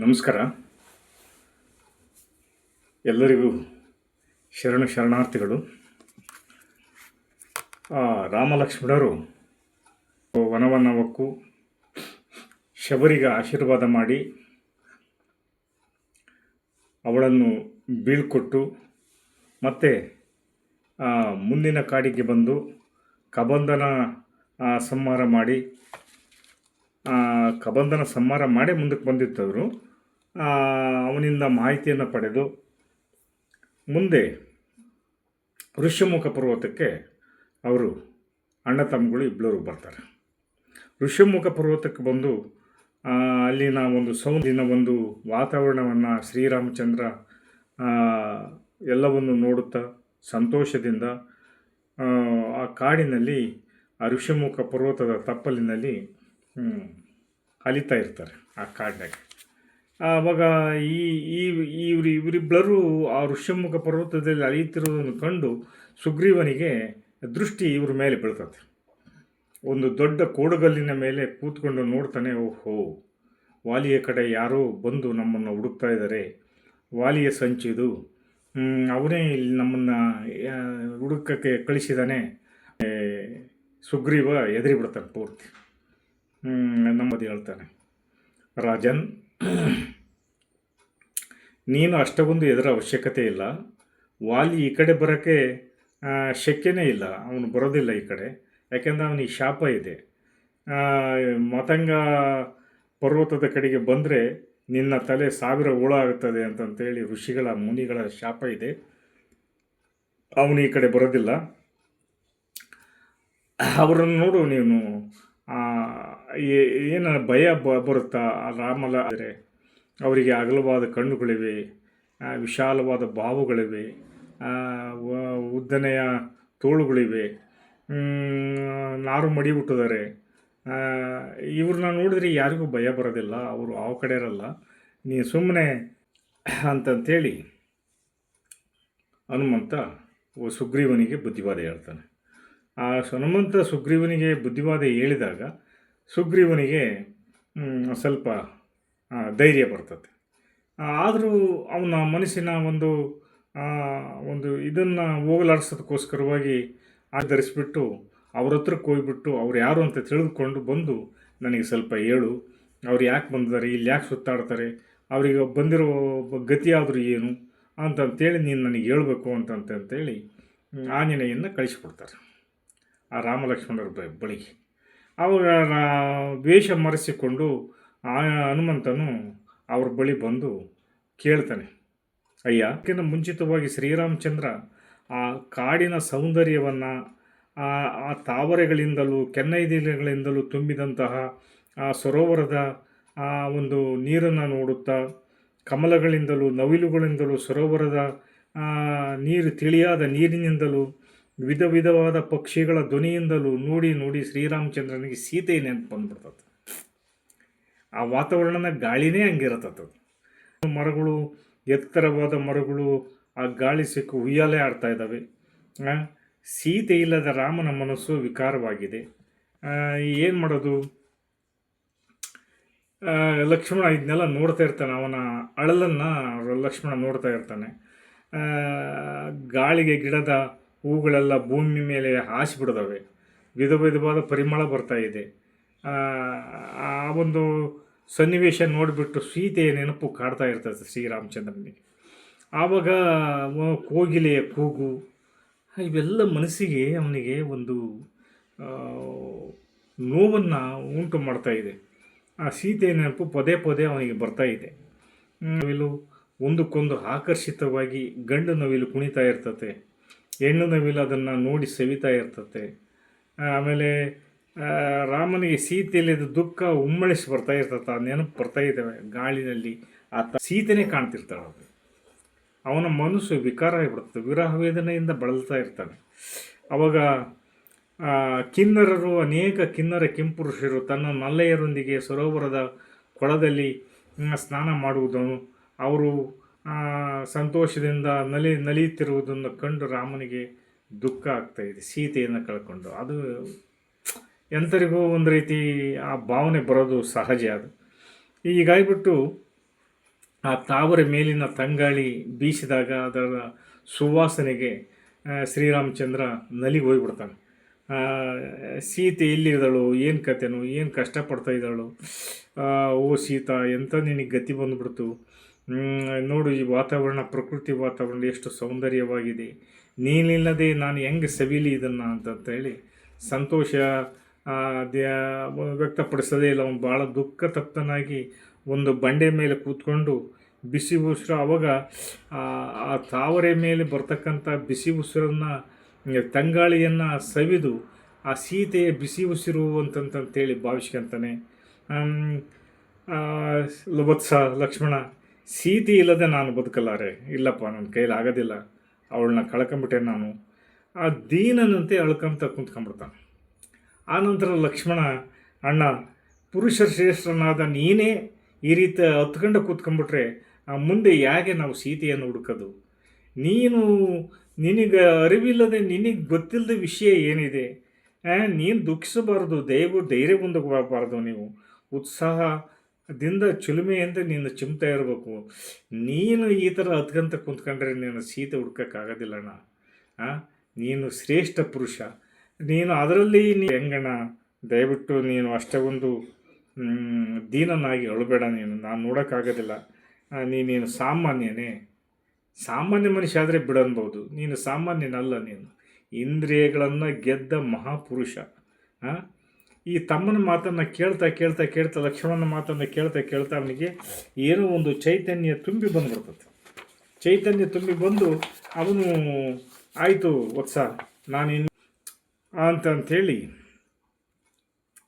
ನಮಸ್ಕಾರ. ಎಲ್ಲರಿಗೂ ಶರಣ ಶರಣಾರ್ಥಿಗಳು. ರಾಮಲಕ್ಷ್ಮಣರು ವನವನ್ನು ಒಕ್ಕು ಶಬರಿಗೆ ಆಶೀರ್ವಾದ ಮಾಡಿ ಅವಳನ್ನು ಬೀಳ್ಕೊಟ್ಟು ಮತ್ತೆ ಮುಂದಿನ ಕಾಡಿಗೆ ಬಂದು ಕಬಂಧನ ಸಂಹಾರ ಮಾಡಿ ಕಬಂಧನ ಸಂಹಾರ ಮಾಡಿ ಮುಂದಕ್ಕೆ ಬಂದಿದ್ದವರು. ಅವನಿಂದ ಮಾಹಿತಿಯನ್ನು ಪಡೆದು ಮುಂದೆ ಋಷ್ಯಮುಖ ಪರ್ವತಕ್ಕೆ ಅವರು ಅಣ್ಣ ತಮ್ಮಗಳು ಇಬ್ಬರು ಬರ್ತಾರೆ. ಋಷ್ಯಮುಖ ಪರ್ವತಕ್ಕೆ ಬಂದು ಅಲ್ಲಿನ ಒಂದು ಸೌಂದಿನ ಒಂದು ವಾತಾವರಣವನ್ನು ಶ್ರೀರಾಮಚಂದ್ರ ಎಲ್ಲವನ್ನು ನೋಡುತ್ತಾ ಸಂತೋಷದಿಂದ ಆ, ಕಾಡಿನಲ್ಲಿ ಆ ಋಷ್ಯಮುಖ ಪರ್ವತದ ತಪ್ಪಲಿನಲ್ಲಿ ಅಲಿತಾ ಇರ್ತಾರೆ ಆ ಕಾಡಿನಾಗ. ಆವಾಗ ಈ ಈ, ಇವ್ರು ಇವರಿಬ್ಬರು ಆ ಋಷ್ಯಮುಖ ಪರ್ವತದಲ್ಲಿ ಅಲಿಯುತ್ತಿರುವುದನ್ನು ಕಂಡು ಸುಗ್ರೀವನಿಗೆ ದೃಷ್ಟಿ ಇವ್ರ ಮೇಲೆ ಬೀಳ್ತದೆ. ಒಂದು ದೊಡ್ಡ ಕೋಡುಗಲ್ಲಿನ ಮೇಲೆ ಕೂತ್ಕೊಂಡು ನೋಡ್ತಾನೆ, ಓಹೋ, ವಾಲಿಯ ಕಡೆ ಯಾರೋ ಬಂದು ನಮ್ಮನ್ನು ಹುಡುಕ್ತಾ ಇದ್ದಾರೆ. ವಾಲಿಯ ಸಂಚಿದು ಅವನೇ ಇಲ್ಲಿ ನಮ್ಮನ್ನು ಹುಡುಕಕ್ಕೆ ಕಳಿಸಿದಾನೆ. ಸುಗ್ರೀವ ಎದುರಿ ಬಿಡ್ತಾನೆ ಪೂರ್ತಿ. ನಮ್ಮದು ಹೇಳ್ತಾನೆ. ರಾಜನ್ ನೀನು ಅಷ್ಟೊಂದು ಎದರ ಅವಶ್ಯಕತೆ ಇಲ್ಲ. ವಾಲಿ ಈ ಕಡೆ ಬರೋಕ್ಕೆ ಶಕ್ಯನೇ ಇಲ್ಲ. ಅವನು ಬರೋದಿಲ್ಲ ಈ ಕಡೆ. ಯಾಕೆಂದರೆ ಅವನಿಗೆ ಶಾಪ ಇದೆ. ಮತಂಗ ಪರ್ವತದ ಕಡೆಗೆ ಬಂದರೆ ನಿನ್ನ ತಲೆ ಸಾವಿರ ಹುಳ ಆಗುತ್ತದೆ ಅಂತಂತೇಳಿ ಋಷಿಗಳ, ಮುನಿಗಳ ಶಾಪ ಇದೆ. ಅವನು ಈ ಕಡೆ ಬರೋದಿಲ್ಲ. ಅವರನ್ನು ನೋಡು ನೀನು. ಏನು ಭಯ ಬ, ಬರುತ್ತಾ? ರಾಮಲ ಆದರೆ ಅವರಿಗೆ ಅಗಲವಾದ ಕಣ್ಣುಗಳಿವೆ ವಿಶಾಲವಾದ ಬಾವುಗಳಿವೆ ಉದ್ದನೆಯ ತೋಳುಗಳಿವೆ. ನಾರು ಮಡಿ ಹುಟ್ಟಿದ್ದಾರೆ ಇವ್ರನ್ನ ನೋಡಿದ್ರೆ ಯಾರಿಗೂ ಭಯ ಬರೋದಿಲ್ಲ, ಅವರು ಆ ಕಡೆ ಇರಲ್ಲ ನೀ ಸುಮ್ಮನೆ ಅಂತಂತೇಳಿ ಹನುಮಂತ ಸುಗ್ರೀವನಿಗೆ ಬುದ್ಧಿವಾದ ಹೇಳ್ತಾನೆ. ಆ ಹನುಮಂತ ಸುಗ್ರೀವನಿಗೆ ಬುದ್ಧಿವಾದ ಹೇಳಿದಾಗ ಸುಗ್ರೀವನಿಗೆ ಸ್ವಲ್ಪ ಧೈರ್ಯ ಬರ್ತದೆ. ಆದರೂ ಅವನ ಮನಸ್ಸಿನ ಒಂದು ಒಂದು ಇದನ್ನು ಹೋಗಲಾಡಿಸೋದಕ್ಕೋಸ್ಕರವಾಗಿ ಆಧರಿಸಿಬಿಟ್ಟು ಅವ್ರ ಹತ್ರಕ್ಕೆ ಹೋಗ್ಬಿಟ್ಟು ಅವ್ರು ಯಾರು ಅಂತ ತಿಳಿದುಕೊಂಡು ಬಂದು ನನಗೆ ಸ್ವಲ್ಪ ಹೇಳು, ಅವ್ರು ಯಾಕೆ ಬಂದಿದ್ದಾರೆ, ಇಲ್ಲಿ ಯಾಕೆ ಸುತ್ತಾಡ್ತಾರೆ, ಅವರಿಗೆ ಬಂದಿರೋ ಗತಿಯಾದರೂ ಏನು ಅಂತಂತೇಳಿ ನೀನು ನನಗೆ ಹೇಳಬೇಕು ಅಂತಂತೇಳಿ ಆಂಜನೇಯನ್ನು ಕಳಿಸ್ಕೊಡ್ತಾರೆ. ಆ ರಾಮಲಕ್ಷ್ಮಣರ ಲಕ್ಷ್ಮಣರ ಬಳಿಗೆ. ಅವಾಗ ರಾ- ವೇಷ ಮರೆಸಿಕೊಂಡು ಆ ಹನುಮಂತನು ಅವ್ರ ಬಳಿ ಬಂದು ಕೇಳ್ತಾನೆ, ಅಯ್ಯ ಅದಕ್ಕಿಂತ ಮುಂಚಿತವಾಗಿ ಶ್ರೀರಾಮಚಂದ್ರ ಆ ಕಾಡಿನ ಸೌಂದರ್ಯವನ್ನು ಆ ತಾವರೆಗಳಿಂದಲೂ ಕೆನ್ನೈದಿಲೆಗಳಿಂದಲೂ ತುಂಬಿದಂತಹ ಆ ಸರೋವರದ ಆ ಒಂದು ನೀರನ್ನು ನೋಡುತ್ತಾ, ಕಮಲಗಳಿಂದಲೂ, ನವಿಲುಗಳಿಂದಲೂ, ಸರೋವರದ ನೀರು, ತಿಳಿಯಾದ ನೀರಿನಿಂದಲೂ ವಿಧ ವಿಧವಾದ ಪಕ್ಷಿಗಳ ಧ್ವನಿಯಿಂದಲೂ ನೋಡಿ ನೋಡಿ ಶ್ರೀರಾಮಚಂದ್ರನಿಗೆ ಸೀತೆ ನೆನಪು ಬಂದ್ಬಿಡ್ತದೆ. ಆ ವಾತಾವರಣನ ಗಾಳಿನೇ ಹಂಗಿರತ್ತದು ಮರಗಳು, ಎತ್ತರವಾದ ಮರಗಳು, ಆ ಗಾಳಿ ಸಿಕ್ಕು ಉಯ್ಯಾಲೆ ಆಡ್ತಾ ಇದ್ದಾವೆ. ಸೀತೆ ಇಲ್ಲದ ರಾಮನ ಮನಸ್ಸು ವಿಕಾರವಾಗಿದೆ. ಏನು ಮಾಡೋದು? ಲಕ್ಷ್ಮಣ ಇದನ್ನೆಲ್ಲ ನೋಡ್ತಾ ಇರ್ತಾನೆ. ಅವನ ಅಳಲನ್ನು ಲಕ್ಷ್ಮಣ ನೋಡ್ತಾ ಇರ್ತಾನೆ. ಗಾಳಿಗೆ ಗಿಡದ ಹೂಗಳೆಲ್ಲ ಭೂಮಿ ಮೇಲೆ ಹಾಸಿಬಿಡ್ದವೆ ವಿಧ ವಿಧವಾದ ಪರಿಮಳ ಬರ್ತಾ ಇದೆ. ಆ, ಒಂದು ಸನ್ನಿವೇಶ ನೋಡಿಬಿಟ್ಟು ಸೀತೆಯ ನೆನಪು ಕಾಡ್ತಾ ಇರ್ತದೆ ಶ್ರೀರಾಮಚಂದ್ರನಿಗೆ. ಆವಾಗ ಕೋಗಿಲೆಯ ಕೂಗು ಇವೆಲ್ಲ ಮನಸ್ಸಿಗೆ ಅವನಿಗೆ ಒಂದು ನೋವನ್ನು ಉಂಟು ಮಾಡ್ತಾ ಇದೆ. ಆ ಸೀತೆಯ ನೆನಪು ಪದೇ ಪದೇ ಅವನಿಗೆ ಬರ್ತಾ ಇದೆ. ನವಿಲು ಒಂದಕ್ಕೊಂದು ಆಕರ್ಷಿತವಾಗಿ ಗಂಡು ನವಿಲು ಕುಣಿತಾ ಇರ್ತತೆ. ಹೆಣ್ಣು ನವಿಲು ಅದನ್ನು ನೋಡಿ ಸವಿತಾ ಇರ್ತತೆ. ಆಮೇಲೆ ರಾಮನಿಗೆ ಸೀತೆಯಲ್ಲಿದ್ದ ದುಃಖ ಉಮ್ಮಳಿಸಿ ಬರ್ತಾ ಇರ್ತದೆ ಆ ನೆನಪು ಬರ್ತಾ ಇದ್ದಾವೆ ಗಾಳಿನಲ್ಲಿ. ಆತ ಸೀತೆನೇ ಕಾಣ್ತಿರ್ತಾಳೆ ಅವನ ಮನಸ್ಸು ವಿಕಾರ ಆಗಿಬಿಡ್ತದೆ, ವಿರಹ ವೇದನೆಯಿಂದ ಬಳಲ್ತಾ ಇರ್ತಾನೆ. ಅವಾಗ ಕಿನ್ನರರು, ಅನೇಕ ಕಿನ್ನರ ಕಿಂಪುರುಷರು ತನ್ನ ನಲ್ಲೆಯರೊಂದಿಗೆ ಸರೋವರದ ಕೊಳದಲ್ಲಿ ಸ್ನಾನ ಮಾಡುವುದನ್ನು ಅವರು ಸಂತೋಷದಿಂದ ನಲಿ, ನಲಿಯುತ್ತಿರುವುದನ್ನು ಕಂಡು ರಾಮನಿಗೆ ದುಃಖ ಆಗ್ತಾ ಇದೆ, ಸೀತೆಯನ್ನು ಕಳ್ಕೊಂಡು. ಅದು ಎಂಥರಿಗೂ ಒಂದು ರೀತಿ ಆ ಭಾವನೆ ಬರೋದು ಸಹಜ ಅದು. ಹೀಗಾಗಿಬಿಟ್ಟು ಆ ತಾವರೆ ಮೇಲಿನ ತಂಗಾಳಿ ಬೀಸಿದಾಗ ಅದರ ಸುವಾಸನೆಗೆ ಶ್ರೀರಾಮಚಂದ್ರ ನಲಿಗೆ ಹೋಗ್ಬಿಡ್ತಾನೆ. ಸೀತೆ ಎಲ್ಲಿದ್ದಾಳು, ಏನು ಕತೆನು, ಏನು ಕಷ್ಟಪಡ್ತಾ ಇದ್ದಾಳು ಓ ಸೀತಾ ಎಂಥ ನಿನಗೆ ಗತಿ ಬಂದ್ಬಿಡ್ತು? ನೋಡು ಈ ವಾತಾವರಣ ಪ್ರಕೃತಿ ವಾತಾವರಣ ಎಷ್ಟು ಸೌಂದರ್ಯವಾಗಿದೆ. ನೀನಿಲ್ಲದೆ ನಾನು ಹೆಂಗೆ ಸವಿಲಿ ಇದನ್ನು ಅಂತಂತೇಳಿ ಸಂತೋಷ ವ್ಯಕ್ತಪಡಿಸೋದೇ ಇಲ್ಲ. ಅವನು ಭಾಳ ದುಃಖ ತಪ್ತನಾಗಿ ಒಂದು ಬಂಡೆ ಮೇಲೆ ಕೂತ್ಕೊಂಡು ಬಿಸಿ ಉಸಿರು ಅವಾಗ ಆ ತಾವರೆ ಮೇಲೆ ಬರ್ತಕ್ಕಂಥ ಬಿಸಿ ಉಸಿರನ್ನು ತಂಗಾಳಿಯನ್ನು ಸವಿದು ಆ ಸೀತೆಯ ಬಿಸಿ ಉಸಿರು ಅಂತಂತಂತೇಳಿ ಭಾವಿಸ್ಕೊಂತಾನೆ. ಆಮ್, ಲಕ್ಷ್ಮಣ ಸೀತೆ ಇಲ್ಲದೆ ನಾನು ಬದುಕಲಾರೆ. ಇಲ್ಲಪ್ಪ, ನನ್ನ ಕೈಲಿ ಆಗೋದಿಲ್ಲ. ಅವಳನ್ನ ಕಳ್ಕೊಂಬಿಟ್ಟೆ ನಾನು. ಆ ದೀನನಂತೆ ಅಳ್ಕೊಂತ ಆ ನಂತರ ಲಕ್ಷ್ಮಣ, ಅಣ್ಣ, ಪುರುಷ ಶ್ರೇಷ್ಠನಾದ ನೀನೇ ಈ ರೀತಿ ಹತ್ಕೊಂಡು ಕೂತ್ಕೊಂಡ್ಬಿಟ್ರೆ ಮುಂದೆ ಹೇಗೆ ನಾವು ಸೀತೆಯನ್ನು ಹುಡುಕೋದು? ನೀನು ನಿನಗೆ ಅರಿವಿಲ್ಲದೆ ನಿನಗೆ ಗೊತ್ತಿಲ್ಲದ ವಿಷಯ ಏನಿದೆ? ನೀನು ದುಃಖಿಸಬಾರ್ದು ದಯವು ಧೈರ್ಯ ಮುಂದಕ್ಕೆ ಬರಬಾರ್ದು ನೀವು ಉತ್ಸಾಹದಿಂದ ಅಂತ ನೀನು ಚಿಮ್ತಾ ಇರಬೇಕು. ನೀನು ಈ ಥರ ಹತ್ಕಂತ ಕುಂತ್ಕೊಂಡ್ರೆ ನೀನು ಸೀತೆ ಹುಡ್ಕೋಕ್ಕಾಗೋದಿಲ್ಲಣ್ಣ ಆ, ನೀನು ಶ್ರೇಷ್ಠ ಪುರುಷ. ನೀನು ಅದರಲ್ಲಿ ನೀ ಹೆಂಗಣ್ಣ? ದಯವಿಟ್ಟು ನೀನು ಅಷ್ಟೇ ಒಂದು ದೀನನಾಗಿ ಅಳಬೇಡ ನೀನು. ನಾನು ನೋಡೋಕ್ಕಾಗೋದಿಲ್ಲ. ನೀನೇನು ಸಾಮಾನ್ಯನೇ. ಸಾಮಾನ್ಯ ಮನುಷ್ಯ ಆದರೆ ಬಿಡನ್ಬೋದು ನೀನು ಸಾಮಾನ್ಯನಲ್ಲ ನೀನು. ಇಂದ್ರಿಯಗಳನ್ನು ಗೆದ್ದ ಮಹಾಪುರುಷ. ಆ? ಈ ತಮ್ಮನ ಮಾತನ್ನು ಕೇಳ್ತಾ ಕೇಳ್ತಾ ಕೇಳ್ತಾ, ಲಕ್ಷ್ಮಣನ ಮಾತನ್ನು ಕೇಳ್ತಾ ಕೇಳ್ತಾ ಅವನಿಗೆ ಏನೋ ಒಂದು ಚೈತನ್ಯ ತುಂಬಿ ಬಂದ್ಬಿಡ್ತದೆ. ಚೈತನ್ಯ ತುಂಬಿ ಬಂದು ಅವನು, ಆಯಿತು ವತ್ಸ ನಾನಿನ್ನು ಅಂತಂಥೇಳಿ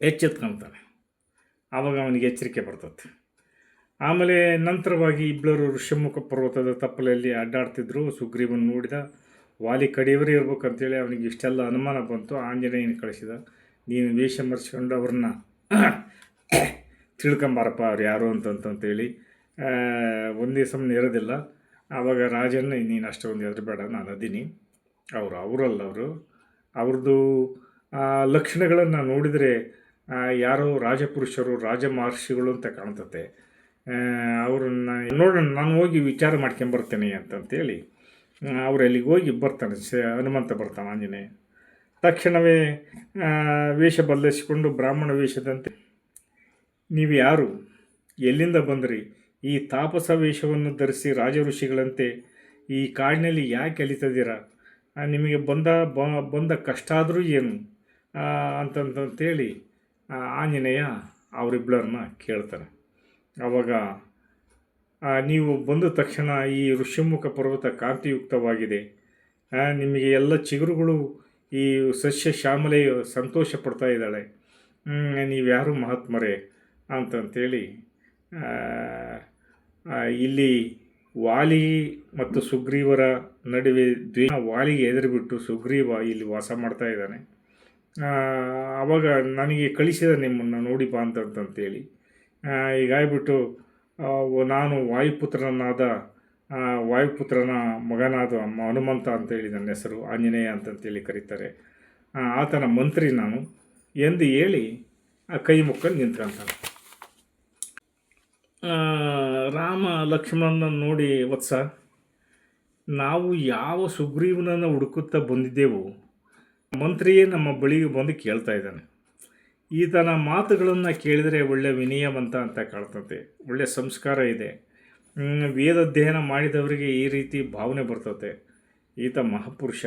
ಎಚ್ಚೆತ್ಕೊಂತಾನೆ ಆವಾಗ ಅವನಿಗೆ ಎಚ್ಚರಿಕೆ ಬರ್ತದೆ. ಆಮೇಲೆ ನಂತರವಾಗಿ ಇಬ್ಬರು ಋಷಿಮುಖ ಪರ್ವತದ ತಪ್ಪಲಲ್ಲಿ ಅಡ್ಡಾಡ್ತಿದ್ರು. ಸುಗ್ರೀವನ್ ನೋಡಿದ, ವಾಲಿ ಕಡಿಯವರೇ ಇರ್ಬೇಕಂತೇಳಿ ಅವನಿಗೆ ಇಷ್ಟೆಲ್ಲ ಅನುಮಾನ ಬಂತು. ಆಂಜನೇಯನ ಕಳಿಸಿದ. ನೀನು ವೇಷ ಮರೆಸ್ಕೊಂಡು ಅವ್ರನ್ನ ತಿಳ್ಕೊಂಬಾರಪ್ಪ ಅವ್ರು ಯಾರು ಅಂತಂತಂತೇಳಿ ಒಂದೇ ಸಮನೆ ಇರೋದಿಲ್ಲ. ಆವಾಗ ರಾಜನ್ನ ನೀನು ಅಷ್ಟೊಂದು ಹೆದರಬೇಡ ನಾನು ಅದೀನಿ. ಅವರು ಅವರಲ್ಲ ಅವರು. ಅವ್ರದ್ದು ಲಕ್ಷಣಗಳನ್ನು ನೋಡಿದರೆ ಯಾರೋ ರಾಜಪುರುಷರು, ರಾಜ ಮಹರ್ಷಿಗಳು ಅಂತ ಕಾಣ್ತತೆ. ಅವ್ರನ್ನ ನೋಡೋಣ, ನಾನು ಹೋಗಿ ವಿಚಾರ ಮಾಡ್ಕೊಂಬರ್ತೇನೆ ಅಂತಂತೇಳಿ ಅವ್ರು ಅಲ್ಲಿಗೆ ಹೋಗಿ ಬರ್ತಾನೆ ಹನುಮಂತ ಬರ್ತಾನೆ ಆಂಜನೇಯ. ತಕ್ಷಣವೇ ವೇಷ ಬದಲಿಸಿಕೊಂಡು ಬ್ರಾಹ್ಮಣ ವೇಷದಂತೆ. ನೀವು ಯಾರು? ಎಲ್ಲಿಂದ ಬಂದ್ರಿ? ಈ ತಾಪಸ ವೇಷವನ್ನು ಧರಿಸಿ ರಾಜ ಋಷಿಗಳಂತೆ ಈ ಕಾಡಿನಲ್ಲಿ ಯಾಕೆ ಅಲಿತದಿರಾ ನಿಮಗೆ ಬಂದ ಬಂದ ಕಷ್ಟ ಆದರೂ ಏನು ಅಂತಂತಂತೇಳಿ ಆಂಜನೇಯ ಅವರಿಬ್ಬರನ್ನ ಕೇಳ್ತಾರೆ. ಆವಾಗ ನೀವು ಬಂದ ತಕ್ಷಣ ಈ ಋಷಿಮುಖ ಪರ್ವತ ಕಾಂತಿಯುಕ್ತವಾಗಿದೆ. ನಿಮಗೆ ಎಲ್ಲ ಚಿಗುರುಗಳು ಈ ಸಸ್ಯ ಶ್ಯಾಮಲೆ ಸಂತೋಷ ಪಡ್ತಾ ಇದ್ದಾಳೆ. ನೀವ್ಯಾರು ಮಹಾತ್ಮರೇ ಆ, ಇಲ್ಲಿ ವಾಲಿ ಮತ್ತು ಸುಗ್ರೀವರ ನಡುವೆ ದ್ವೇ ವಾಲಿಗೆ ಎದುರುಬಿಟ್ಟು ಸುಗ್ರೀವ ಇಲ್ಲಿ ವಾಸ ಮಾಡ್ತಾ ಇದ್ದಾನೆ. ಆವಾಗ ನನಗೆ ಕಳಿಸಿದ ನಿಮ್ಮನ್ನು ನೋಡಿ ಬಾ ಅಂತಂತೇಳಿ ಹೀಗಾಗ್ಬಿಟ್ಟು ನಾನು ವಾಯುಪುತ್ರನಾದ ವಾಯುಪುತ್ರನ ಮಗನಾದ ಹನುಮಂತ ಅಂತೇಳಿ ನನ್ನ ಹೆಸರು, ಆಂಜನೇಯ ಅಂತಂತೇಳಿ ಕರೀತಾರೆ. ಆತನ ಮಂತ್ರಿ ನಾನು ಎಂದು ಹೇಳಿ ಆ ಕೈ ಮುಕ್ಕಲ್ಲಿ ನಿಂತ್ಕೊಂತಾನೆ. ರಾಮ ಲಕ್ಷ್ಮಣನ ನೋಡಿ ವತ್ಸ, ನಾವು ಯಾವ ಸುಗ್ರೀವನನ್ನು ಹುಡುಕುತ್ತಾ ಬಂದಿದ್ದೆವು, ಮಂತ್ರಿಯೇ ನಮ್ಮ ಬಳಿಗೆ ಬಂದು ಕೇಳ್ತಾ ಇದ್ದಾನೆ. ಈತನ ಮಾತುಗಳನ್ನು ಕೇಳಿದರೆ ಒಳ್ಳೆಯ ವಿನಯವಂತ ಅಂತ ಕಾಣ್ತಂತೆ ಒಳ್ಳೆಯ ಸಂಸ್ಕಾರ ಇದೆ. ವೇದ ಅಧ್ಯಯನ ಮಾಡಿದವರಿಗೆ ಈ ರೀತಿ ಭಾವನೆ ಬರ್ತತೆ. ಈತ ಮಹಾಪುರುಷ.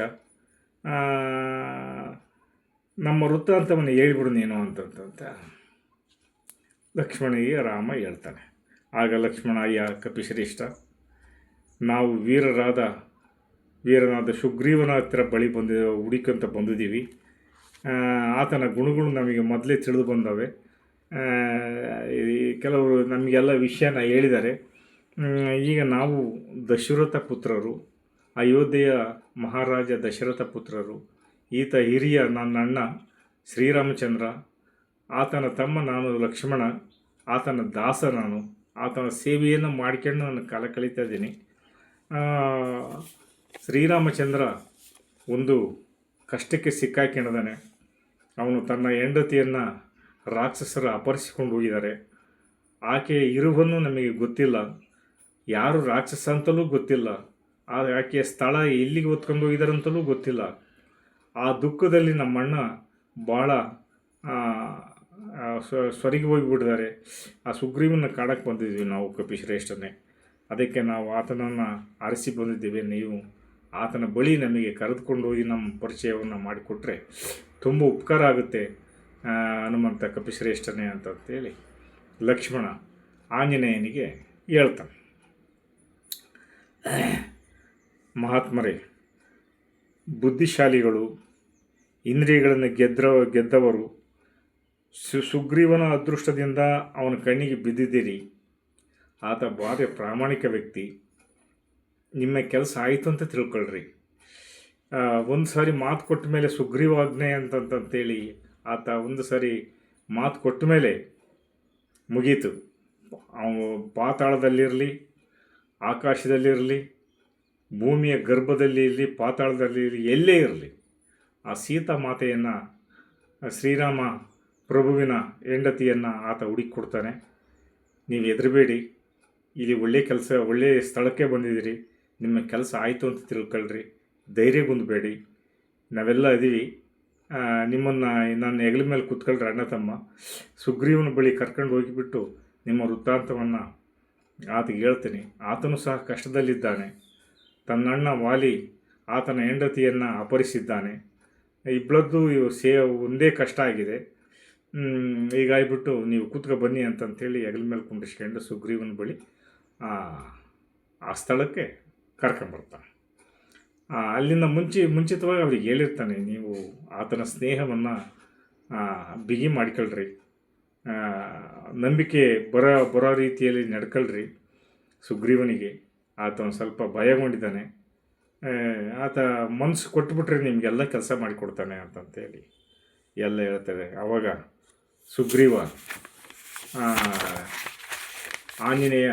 ನಮ್ಮ ವೃತ್ತಾಂತವನ್ನು ಹೇಳ್ಬಿಡು ನೀನು ಅಂತಂತ ಲಕ್ಷ್ಮಣಿಗೆ ರಾಮ ಹೇಳ್ತಾನೆ. ಆಗ ಲಕ್ಷ್ಮಣ, ಅಯ್ಯ, ಕಪಿಶ್ರೇಷ್ಠ, ನಾವು ವೀರರಾದ, ವೀರನಾದ ಸುಗ್ರೀವನ ಹತ್ತಿರ ಬಳಿ ಬಂದ, ಹುಡುಕಂತ ಬಂದಿದ್ದೀವಿ. ಆತನ ಗುಣಗಳು ನಮಗೆ ಮೊದಲೇ ತಿಳಿದು ಬಂದವೆ. ಕೆಲವರು ನಮಗೆಲ್ಲ ವಿಷಯನ ಹೇಳಿದ್ದಾರೆ. ಈಗ ನಾವು ದಶರಥ ಪುತ್ರರು, ಅಯೋಧ್ಯೆಯ ಮಹಾರಾಜ ದಶರಥ ಪುತ್ರರು, ಈತ ಹಿರಿಯ ನನ್ನ ಅಣ್ಣ ಶ್ರೀರಾಮಚಂದ್ರ, ಆತನ ತಮ್ಮ ನಾನು ಲಕ್ಷ್ಮಣ, ಆತನ ದಾಸ ನಾನು, ಆತನ ಸೇವೆಯನ್ನು ಮಾಡ್ಕೊಂಡು ನಾನು ಕಾಲ ಕಳೀತಾ ಇದ್ದೀನಿ. ಶ್ರೀರಾಮಚಂದ್ರ ಒಂದು ಕಷ್ಟಕ್ಕೆ ಸಿಕ್ಕಾಕೊಂಡಿದ್ದಾನೆ. ಅವನು ತನ್ನ ಹೆಂಡತಿಯನ್ನು ರಾಕ್ಷಸರು ಅಪಹರಿಸಿಕೊಂಡು ಹೋಗಿದ್ದಾರೆ. ಆಕೆಯ ಇರುವನ್ನು ನಮಗೆ ಗೊತ್ತಿಲ್ಲ. ಯಾರು ರಾಕ್ಷಸ ಅಂತಲೂ ಗೊತ್ತಿಲ್ಲ. ಆ ಆಕೆಯ ಸ್ಥಳ ಎಲ್ಲಿಗೆ ಹೊತ್ಕೊಂಡು ಹೋಗಿದಾರಂತಲೂ ಗೊತ್ತಿಲ್ಲ. ಆ ದುಃಖದಲ್ಲಿ ನಮ್ಮಣ್ಣ ಭಾಳ ಸ್ವರಿಗೆ ಹೋಗಿಬಿಟ್ಟಿದ್ದಾರೆ. ಆ ಸುಗ್ರೀವನ್ನ ಕಾಡಕ್ಕೆ ಬಂದಿದ್ದೀವಿ ನಾವು ಕಪಿಶ್ರೇಷ್ಠನೇ. ಅದಕ್ಕೆ ನಾವು ಆತನನ್ನು ಆರಿಸಿ ಬಂದಿದ್ದೇವೆ. ನೀವು ಆತನ ಬಳಿ ನಮಗೆ ಕರೆದುಕೊಂಡು ಹೋಗಿ ನಮ್ಮ ಪರಿಚಯವನ್ನು ಮಾಡಿಕೊಟ್ರೆ ತುಂಬ ಉಪಕಾರ ಆಗುತ್ತೆ ಹನುಮಂತ ಕಪಿಶ್ರೇಷ್ಠನೇ ಅಂತಂತೇಳಿ ಲಕ್ಷ್ಮಣ ಆಂಜನೇಯನಿಗೆ ಹೇಳ್ತಾನೆ. ಮಹಾತ್ಮರೇ, ಬುದ್ಧಿಶಾಲಿಗಳು, ಇಂದ್ರಿಯಗಳನ್ನು ಗೆದ್ರ, ಗೆದ್ದವರು, ಸು, ಸುಗ್ರೀವನ ಅದೃಷ್ಟದಿಂದ ಅವನ ಕಣ್ಣಿಗೆ ಬಿದ್ದಿದ್ದೀರಿ. ಆತ ಭಾರಿ ಪ್ರಾಮಾಣಿಕ ವ್ಯಕ್ತಿ. ನಿಮ್ಮ ಕೆಲಸ ಆಯಿತು ಅಂತ ತಿಳ್ಕೊಳ್ರಿ. ಒಂದು ಸಾರಿ ಮಾತು ಕೊಟ್ಟ ಮೇಲೆ ಸುಗ್ರೀವಾಜ್ಞೆ ಅಂತಂತಂತೇಳಿ ಆತ ಒಂದು ಸಾರಿ ಮಾತು ಕೊಟ್ಟ ಮೇಲೆ ಮುಗೀತು. ಅವನು ಪಾತಾಳದಲ್ಲಿರಲಿ ಆಕಾಶದಲ್ಲಿರಲಿ ಭೂಮಿಯ ಗರ್ಭದಲ್ಲಿ ಇರಲಿ, ಪಾತಾಳದಲ್ಲಿ ಇರಲಿ, ಎಲ್ಲೇ ಇರಲಿ, ಆ ಸೀತಾ ಮಾತೆಯನ್ನು ಶ್ರೀರಾಮ ಪ್ರಭುವಿನ ಹೆಂಡತಿಯನ್ನು ಆತ ಹುಡುಕಿಕೊಡ್ತಾನೆ. ನೀವು ಹೆದರಬೇಡಿ. ಇಲ್ಲಿ ಒಳ್ಳೆಯ ಕೆಲಸ ಒಳ್ಳೆಯ ಸ್ಥಳಕ್ಕೆ ಬಂದಿದ್ದೀರಿ. ನಿಮ್ಮ ಕೆಲಸ ಆಯಿತು ಅಂತ ತಿಳ್ಕೊಳ್ರಿ. ಧೈರ್ಯಗುಂದಬೇಡಿ ನಾವೆಲ್ಲ ಇದ್ದೀವಿ ನಿಮ್ಮನ್ನು ನನ್ನ ಹೆಗಲ ಮೇಲೆ ಕೂತ್ಕೊಳ್ರಿ ಅಣ್ಣ ತಮ್ಮ. ಸುಗ್ರೀವನ ಬಳಿ ಕರ್ಕೊಂಡು ಹೋಗಿಬಿಟ್ಟು ನಿಮ್ಮ ವೃತ್ತಾಂತವನ್ನು ಆತಗೆ ಹೇಳ್ತೀನಿ ಆತನು ಸಹ ಕಷ್ಟದಲ್ಲಿದ್ದಾನೆ. ತನ್ನಣ್ಣ ವಾಲಿ ಆತನ ಹೆಂಡತಿಯನ್ನು ಅಪಹರಿಸಿದ್ದಾನೆ. ಇಬ್ಬಳದ್ದು ಇವು ಸೇ ಒಂದೇ ಕಷ್ಟ ಆಗಿದೆ. ಹೀಗಾಗಿಬಿಟ್ಟು ನೀವು ಕೂತ್ಕೊ ಬನ್ನಿ ಅಂತಂಥೇಳಿ ಹೆಗಲ ಮೇಲೆ ಕುಂಡಿಸ್ಕೊಂಡು ಸುಗ್ರೀವನ ಬಳಿ ಆ, ಸ್ಥಳಕ್ಕೆ ಕರ್ಕೊಂಬರ್ತಾನೆ ಅಲ್ಲಿಂದ ಮುಂಚೆ ಮುಂಚಿತವಾಗಿ ಅವ್ರಿಗೆ ಹೇಳಿರ್ತಾನೆ ನೀವು ಆತನ ಸ್ನೇಹವನ್ನು ಬಿಗಿ ಮಾಡ್ಕೊಳ್ರಿ. ನಂಬಿಕೆ ಬರೋ ಬರೋ ರೀತಿಯಲ್ಲಿ ನಡ್ಕಲ್ರಿ ಸುಗ್ರೀವನಿಗೆ. ಆತ ಒಂದು ಸ್ವಲ್ಪ ಭಯಗೊಂಡಿದ್ದಾನೆ. ಆತ ಮನಸ್ಸು ಕೊಟ್ಬಿಟ್ರೆ ನಿಮಗೆಲ್ಲ ಕೆಲಸ ಮಾಡಿಕೊಡ್ತಾನೆ ಅಂತಂತೇಳಿ ಎಲ್ಲ ಹೇಳ್ತಾರೆ. ಆವಾಗ ಸುಗ್ರೀವ ಆಂಜನೇಯ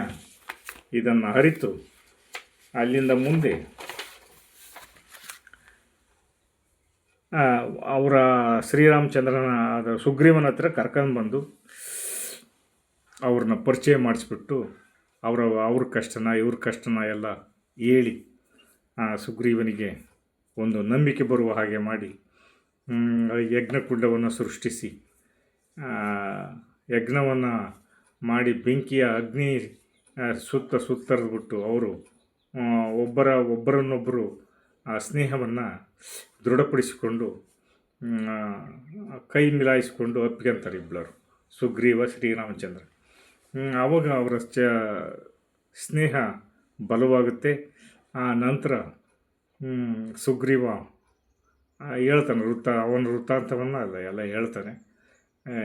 ಇದನ್ನು ಅರಿತು ಅಲ್ಲಿಂದ ಮುಂದೆ ಅವರ ಶ್ರೀರಾಮಚಂದ್ರನ, ಅದು ಸುಗ್ರೀವನ ಹತ್ರ ಕರ್ಕೊಂಡ್ಬಂದು ಅವ್ರನ್ನ ಪರಿಚಯ ಮಾಡಿಸ್ಬಿಟ್ಟು ಅವರ, ಅವ್ರ ಕಷ್ಟನ, ಇವ್ರ ಕಷ್ಟನ ಎಲ್ಲ ಹೇಳಿ ಸುಗ್ರೀವನಿಗೆ ಒಂದು ನಂಬಿಕೆ ಬರುವ ಹಾಗೆ ಮಾಡಿ ಯಜ್ಞಕುಂಡವನ್ನು ಸೃಷ್ಟಿಸಿ ಯಜ್ಞವನ್ನು ಮಾಡಿ ಬೆಂಕಿಯ ಅಗ್ನಿ ಸುತ್ತ ಸುತ್ತರಿದ್ಬಿಟ್ಟು ಅವರು ಒಬ್ಬರ ಒಬ್ಬರನ್ನೊಬ್ಬರು ಆ ಸ್ನೇಹವನ್ನು ದೃಢಪಡಿಸಿಕೊಂಡು ಕೈ ಮಿಲಾಯಿಸಿಕೊಂಡು ಅಪ್ಪಿಕೊಂತಾರೆ ಇಬ್ಬರು ಸುಗ್ರೀವ ಶ್ರೀರಾಮಚಂದ್ರ. ಆವಾಗ ಅವರ ಚ, ಸ್ನೇಹ ಬಲವಾಗುತ್ತೆ. ಆ ನಂತರ ಸುಗ್ರೀವ ಹೇಳ್ತಾನೆ, ವೃತ್ತ, ಅವನ ವೃತ್ತಾಂತವನ್ನು ಅಲ್ಲ, ಎಲ್ಲ ಹೇಳ್ತಾನೆ.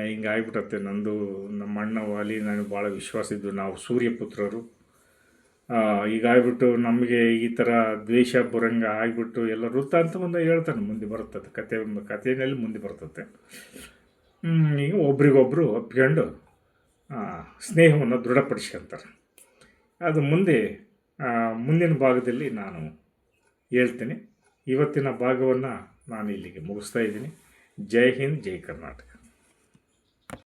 ಹಿಂಗೆ ಆಗ್ಬಿಟ್ಟತ್ತೆ ನಂದು ನಮ್ಮ ಅಣ್ಣ ವಾಲಿ ನನಗೆ ಭಾಳ ವಿಶ್ವಾಸ ಇದ್ದು ನಾವು ಸೂರ್ಯಪುತ್ರರು. ಹೀಗಾಗ್ಬಿಟ್ಟು ನಮಗೆ ಈ ಥರ ದ್ವೇಷ, ಬುರಂಗ ಆಗಿಬಿಟ್ಟು ಎಲ್ಲ ವೃತ್ತಾಂತವನ್ನು ಹೇಳ್ತಾನೆ, ಮುಂದೆ ಬರ್ತದೆ ಕತೆ, ಕಥೆಯಲ್ಲಿ ಮುಂದೆ ಬರ್ತದೆ ಈಗ ಒಬ್ರಿಗೊಬ್ಬರು ಒಪ್ಕೊಂಡು ಸ್ನೇಹವನ್ನು ದೃಢಪಡಿಸ್ಕೊಂತಾರೆ ಅದು ಮುಂದೆ ಮುಂದಿನ ಭಾಗದಲ್ಲಿ ನಾನು ಹೇಳ್ತೀನಿ. ಇವತ್ತಿನ ಭಾಗವನ್ನು ನಾನು ಇಲ್ಲಿಗೆ ಮುಗಿಸ್ತಾ ಇದ್ದೀನಿ. ಜೈ ಹಿಂದ್, ಜೈ ಕರ್ನಾಟಕ.